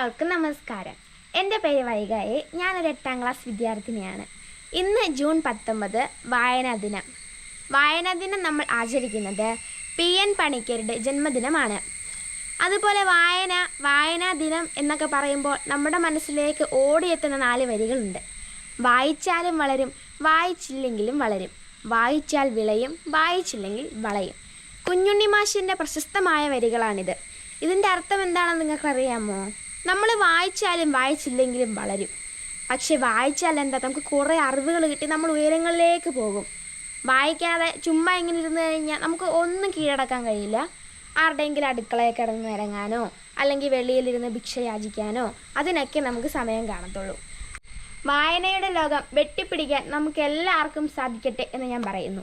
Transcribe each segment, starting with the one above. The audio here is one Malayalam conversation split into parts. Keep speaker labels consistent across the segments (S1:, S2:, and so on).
S1: എല്ലാവർക്കും നമസ്കാരം. എന്റെ പേര് വൈകായെ. ഞാനൊരു എട്ടാം ക്ലാസ് വിദ്യാർത്ഥിനിയാണ്. ഇന്ന് ജൂൺ പത്തൊമ്പത് വായനാ ദിനം. വായനാ ദിനം നമ്മൾ ആചരിക്കുന്നത് പി എൻ പണിക്കരുടെ ജന്മദിനമാണ്. അതുപോലെ വായന വായനാ ദിനം എന്നൊക്കെ പറയുമ്പോൾ നമ്മുടെ മനസ്സിലേക്ക് ഓടിയെത്തുന്ന നാല് വരികളുണ്ട്. വായിച്ചാലും വളരും വായിച്ചില്ലെങ്കിലും വളരും. വായിച്ചാൽ വിളയും വായിച്ചില്ലെങ്കിൽ വളയും. കുഞ്ഞുണ്ണി മാഷിന്റെ പ്രശസ്തമായ വരികളാണിത്. ഇതിന്റെ അർത്ഥം എന്താണെന്ന് നിങ്ങൾക്കറിയാമോ? നമ്മൾ വായിച്ചാലും വായിച്ചില്ലെങ്കിലും വളരും. പക്ഷെ വായിച്ചാൽ എന്താ? നമുക്ക് കുറേ അറിവുകൾ കിട്ടി നമ്മൾ ഉയരങ്ങളിലേക്ക് പോകും. വായിക്കാതെ ചുമ്മാ ഇങ്ങനെ ഇരുന്ന് കഴിഞ്ഞാൽ നമുക്ക് ഒന്നും കീഴടക്കാൻ കഴിയില്ല. ആരുടെയെങ്കിലും അടുക്കളയിൽ കിടന്ന് ഇറങ്ങാനോ അല്ലെങ്കിൽ വെളിയിലിരുന്ന് ഭിക്ഷ യാചിക്കാനോ അതിനൊക്കെ നമുക്ക് സമയം കാണത്തുള്ളൂ. വായനയുടെ ലോകം വെട്ടിപ്പിടിക്കാൻ നമുക്ക് എല്ലാവർക്കും സാധിക്കട്ടെ എന്ന് ഞാൻ പറയുന്നു.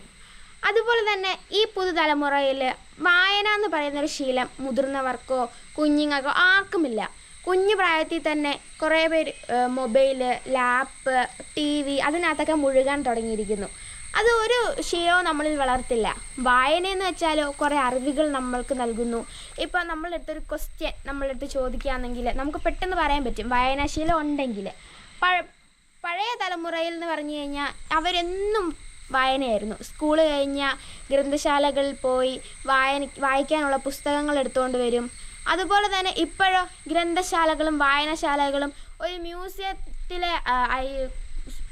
S1: അതുപോലെ തന്നെ ഈ പുതുതലമുറയിൽ വായന എന്ന് പറയുന്നൊരു ശീലം മുതിർന്നവർക്കോ കുഞ്ഞുങ്ങൾക്കോ ആർക്കുമില്ല. കുഞ്ഞു പ്രായത്തിൽ തന്നെ കുറേ പേര് മൊബൈൽ ലാപ്പ് ടി വി അതിനകത്തൊക്കെ മുഴുകാൻ തുടങ്ങിയിരിക്കുന്നു. അത് ഒരു ശീലവും നമ്മളിൽ വളർത്തില്ല. വായനയെന്ന് വെച്ചാലോ കുറേ അറിവുകൾ നമ്മൾക്ക് നൽകുന്നു. ഇപ്പോൾ നമ്മളെടുത്തൊരു ക്വസ്റ്റ്യൻ നമ്മളെടുത്ത് ചോദിക്കുകയാണെങ്കിൽ നമുക്ക് പെട്ടെന്ന് പറയാൻ പറ്റും. വായനാശീലം ഉണ്ടെങ്കിൽ. പഴ പഴയ തലമുറയിൽ എന്ന് പറഞ്ഞു കഴിഞ്ഞാൽ അവരെന്നും വായനയായിരുന്നു. സ്കൂൾ കഴിഞ്ഞ ഗ്രന്ഥശാലകളിൽ പോയി വായന വായിക്കാനുള്ള പുസ്തകങ്ങൾ എടുത്തുകൊണ്ട് വരും. അതുപോലെ തന്നെ ഇപ്പോഴോ ഗ്രന്ഥശാലകളും വായനശാലകളും ഒരു മ്യൂസിയത്തിലെ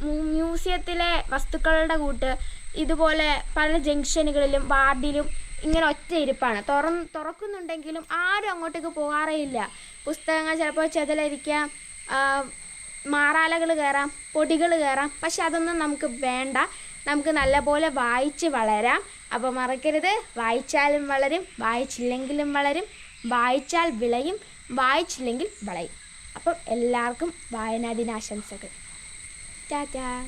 S1: മ്യൂസിയത്തിലെ വസ്തുക്കളുടെ കൂട്ട് ഇതുപോലെ പല ജംഗ്ഷനുകളിലും വാർഡിലും ഇങ്ങനെ ഒറ്റ ഇരിപ്പാണ്. തുറ തുറക്കുന്നുണ്ടെങ്കിലും ആരും അങ്ങോട്ടേക്ക് പോകാറേ ഇല്ല. പുസ്തകങ്ങൾ ചിലപ്പോൾ ചെതലരിക്കാം മാറാലകൾ കയറാം പൊടികൾ കയറാം പക്ഷെ അതൊന്നും നമുക്ക് വേണ്ട. നമുക്ക് നല്ലപോലെ വായിച്ച് വളരാം. അപ്പോൾ മറക്കരുത്. വായിച്ചാലും വളരും വായിച്ചില്ലെങ്കിലും വളരും. വായിച്ചാൽ വിളയും വായിച്ചില്ലെങ്കിൽ വളയും. അപ്പം എല്ലാവർക്കും വായനാ ദിനാശംസകൾ. ടാറ്റാ.